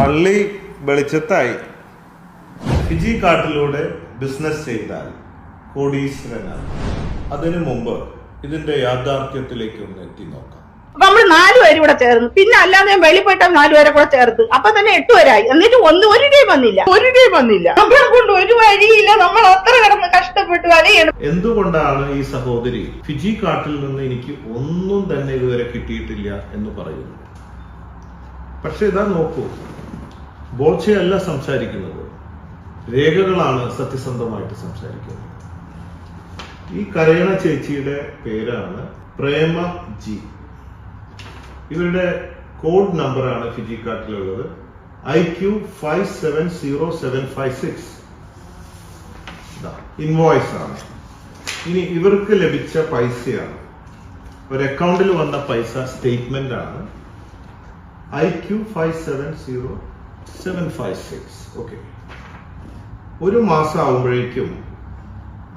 കള്ളി വെളിച്ചത്തായി. ഫിജി കാട്ടിലൂടെ ബിസിനസ് ചെയ്താൽ കോടീശ്വരനാണ്. അതിനു മുമ്പ് ഇതിന്റെ യാഥാർത്ഥ്യത്തിലേക്ക് ഒന്ന് എത്തി നോക്കാം. നമ്മൾ നാലുപേരും ഇവിടെ ചേർന്ന്. പിന്നെ അല്ലാതെ വെളിപ്പെട്ട നാലുപേരെ കൂടെ ചേർത്ത്. അപ്പൊ തന്നെ എട്ട് പേരായി. എന്നിട്ട് ഒന്ന് ഒരു ടീം വന്നില്ല. ഒരു ടീം വന്നില്ല. നമ്മളെ കൊണ്ട് ഒരു വഴിയില്ല. നമ്മൾ അത്ര കിടന്ന് കഷ്ടപ്പെട്ട്. വലയാണ് എന്തുകൊണ്ടാണ് ഈ സഹോദരി ഫിജി കാട്ടിൽ നിന്ന് എനിക്ക് ഒന്നും തന്നെ ഇതുവരെ കിട്ടിയിട്ടില്ല എന്ന് പറയുന്നു പക്ഷെ ഇതാ നോക്കൂ. ബോച്ചയല്ല സംസാരിക്കുന്നത്. രേഖകളാണ് സത്യസന്ധമായിട്ട് സംസാരിക്കുന്നത്. ഈ കരയണ ചേച്ചിയുടെ പേരാണ് പ്രേമ ജി. ഇവരുടെ കോഡ് നമ്പറാണ് Fiji കാട്ടിലുള്ളത് I Q five seven zero seven five six. Invoice ആണ് ഇനി ഇവർക്ക് ലഭിച്ച പൈസയാണ്. ഒരു അക്കൗണ്ടിൽ വന്ന പൈസ സ്റ്റേറ്റ്മെന്റ് ആണ് I Q five seven zero seven five six okay ഒരു മാസം ആകുമ്പോഴേക്കും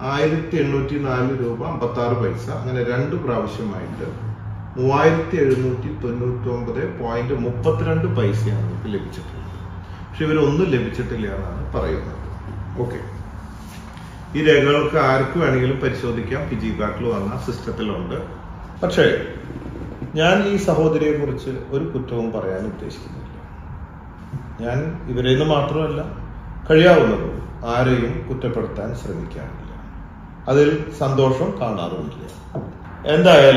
ആയിരത്തി എണ്ണൂറ്റി നാല് രൂപ അമ്പത്തി ആറ് പൈസ അങ്ങനെ രണ്ട് പ്രാവശ്യമായിട്ട് മൂവായിരത്തി എഴുന്നൂറ്റി തൊണ്ണൂറ്റി ഒമ്പത് പോയിന്റ് മുപ്പത്തിരണ്ട് പൈസയാണ് നമുക്ക് ലഭിച്ചിട്ടുള്ളത്. പക്ഷെ ഇവരൊന്നും ലഭിച്ചിട്ടില്ല എന്നാണ് പറയുന്നത്. ഓക്കെ ഈ രേഖകൾക്ക് ആർക്ക് വേണമെങ്കിലും പരിശോധിക്കാം. ഫിജി കാട്ടിൽ വന്ന സിസ്റ്റത്തിലുണ്ട്. പക്ഷേ ഞാൻ ഈ സഹോദരിയെ കുറിച്ച് ഒരു കുറ്റവും പറയാൻ ഉദ്ദേശിക്കുന്നില്ല. ഞാൻ ഇവരെ നിന്ന് മാത്രമല്ല കഴിയാവുന്നത് ആരെയും കുറ്റപ്പെടുത്താൻ ശ്രമിക്കാറില്ല. അതിൽ സന്തോഷം കാണാറുമില്ല. എന്തായാലും